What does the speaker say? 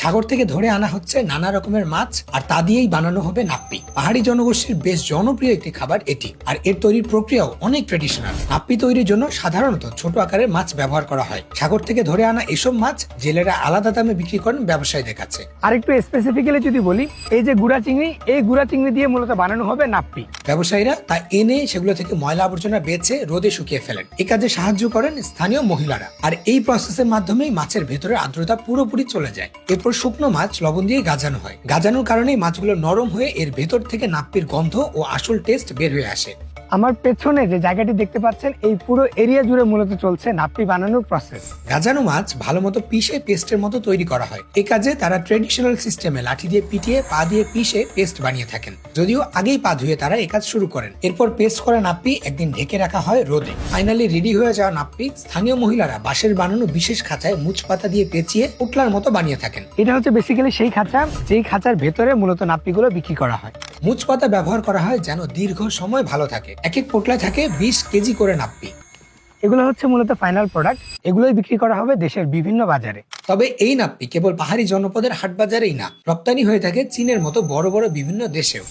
সাগর থেকে ধরে আনা হচ্ছে নানা রকমের মাছ আর তা দিয়েই বানানো হবে নাপ্পি। পাহাড়ি জনগোষ্ঠীর বেশ জনপ্রিয় একটি খাবার এটি আর এর তৈরির প্রক্রিয়াও অনেক ট্রেডিশনাল নাপ্পি তৈরির জন্য সাধারণত ছোট আকারের মাছ ব্যবহার করা হয়। সাগর থেকে ধরে আনা এসব মাছ জেলেরা আলাদা দামে বিক্রি করেন ব্যবসায়ীদের কাছে। আর একটু স্পেসিফিক্যালি যদি বলি এই যে গুড়া চিংড়ি এই গুড়া চিংড়ি দিয়ে মূলত বানানো হবে নাপ্পি। ব্যবসায়ীরা তা এনে সেগুলো থেকে ময়লা আবর্জনা বেছে রোদে শুকিয়ে ফেলেন। এ কাজে সাহায্য করেন স্থানীয় মহিলারা। আর এই প্রসেসের মাধ্যমেই মাছের ভেতরের আর্দ্রতা পুরোপুরি চলে যায়। এরপর শুকনো মাছ লবণ দিয়ে গাজানো হয়। গাজানোর কারণেই মাছগুলো নরম হয়ে এর ভেতর থেকে নাপ্পির গন্ধ ও আসল টেস্ট বের হয়ে আসে। আমার পেছনে যে জায়গাটি দেখতে পাচ্ছেন এই পুরো এরিয়া জুড়ে মূলত চলছে নাপ্পি বানানোর প্রসেস গাজানো মাছ ভালো মতো পিষে পেস্টের মতো তৈরি করা হয়। এ কাজে তারা ট্রেডিশনাল সিস্টেমে লাঠি দিয়ে পিটিয়ে পা দিয়ে পিষে পেস্ট বানিয়ে থাকেন। যদিও আগেই পা ধুয়ে তারা এ কাজ শুরু করেন। এরপর পেস্ট করা নাপ্পি একদিন ঢেকে রাখা হয় রোদে। ফাইনালি রেডি হয়ে যাওয়া নাপ্পি স্থানীয় মহিলারা বাঁশের বানানো বিশেষ খাঁচায় মুচ পাতা দিয়ে পেঁচিয়ে পুটলার মতো বানিয়ে থাকেন। এটা হচ্ছে বেসিক্যালি সেই খাঁচা যেই খাঁচার ভেতরে মূলত নাপ্পিগুলো বিক্রি করা হয়। মুচ পাতা ব্যবহার করা হয় যেন দীর্ঘ সময় ভালো থাকে। এক এক পোটলায় থাকে বিশ কেজি করে নাপ্পি। এগুলো হচ্ছে মূলত ফাইনাল প্রোডাক্ট এগুলোই বিক্রি করা হবে দেশের বিভিন্ন বাজারে। তবে এই নাপ্পি কেবল পাহাড়ি জনপদের হাট বাজারেই না রপ্তানি হয়ে থাকে চীনের মতো বড় বড় বিভিন্ন দেশেও।